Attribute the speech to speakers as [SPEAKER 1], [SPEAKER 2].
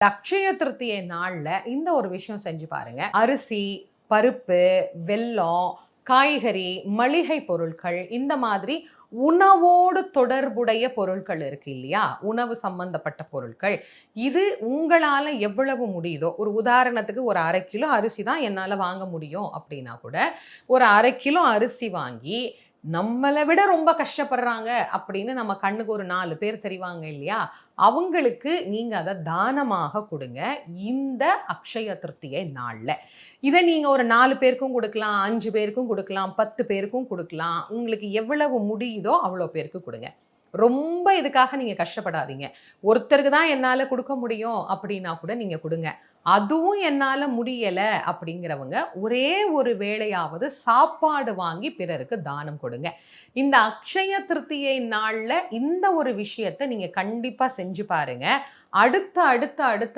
[SPEAKER 1] லட்சய திருத்தியை நாளில் இந்த ஒரு விஷயம் செஞ்சு பாருங்க. அரிசி பருப்பு வெல்லம் காய்கறி மளிகை பொருட்கள் இந்த மாதிரி உணவோடு தொடர்புடைய பொருட்கள் இருக்கு இல்லையா? உணவு சம்பந்தப்பட்ட பொருட்கள். இது உங்களால் எவ்வளவு முடியுதோ ஒரு உதாரணத்துக்கு ஒரு அரை கிலோ அரிசி தான் என்னால் வாங்க முடியும் அப்படின்னா கூட ஒரு அரை கிலோ அரிசி வாங்கி நம்மளை விட ரொம்ப கஷ்டப்படுறாங்க அப்படின்னு நம்ம கண்ணுக்கு ஒரு நாலு பேர் தெரிவாங்க இல்லையா? அவங்களுக்கு நீங்கள் அதை தானமாக கொடுங்க இந்த அக்ஷய திருப்தியை நாளில். இதை நீங்கள் ஒரு நாலு பேருக்கும் கொடுக்கலாம் அஞ்சு பேருக்கும் கொடுக்கலாம் பத்து பேருக்கும் கொடுக்கலாம். உங்களுக்கு எவ்வளவு முடியுதோ அவ்வளோ பேருக்கு கொடுங்க. ரொம்ப இதுக்காக நீங்க கஷ்டப்படாதீங்க. ஒருத்தருக்கு தான் என்னால கொடுக்க முடியும் அப்படின்னா கூட நீங்க கொடுங்க. அதுவும் என்னால முடியல அப்படிங்கிறவங்க ஒரே ஒரு வேளையாவது சாப்பாடு வாங்கி பிறருக்கு தானம் கொடுங்க. இந்த அக்ஷய திருத்தியை நாள்ல இந்த ஒரு விஷயத்தை நீங்க கண்டிப்பா செஞ்சு பாருங்க. அடுத்த அடுத்த அடுத்த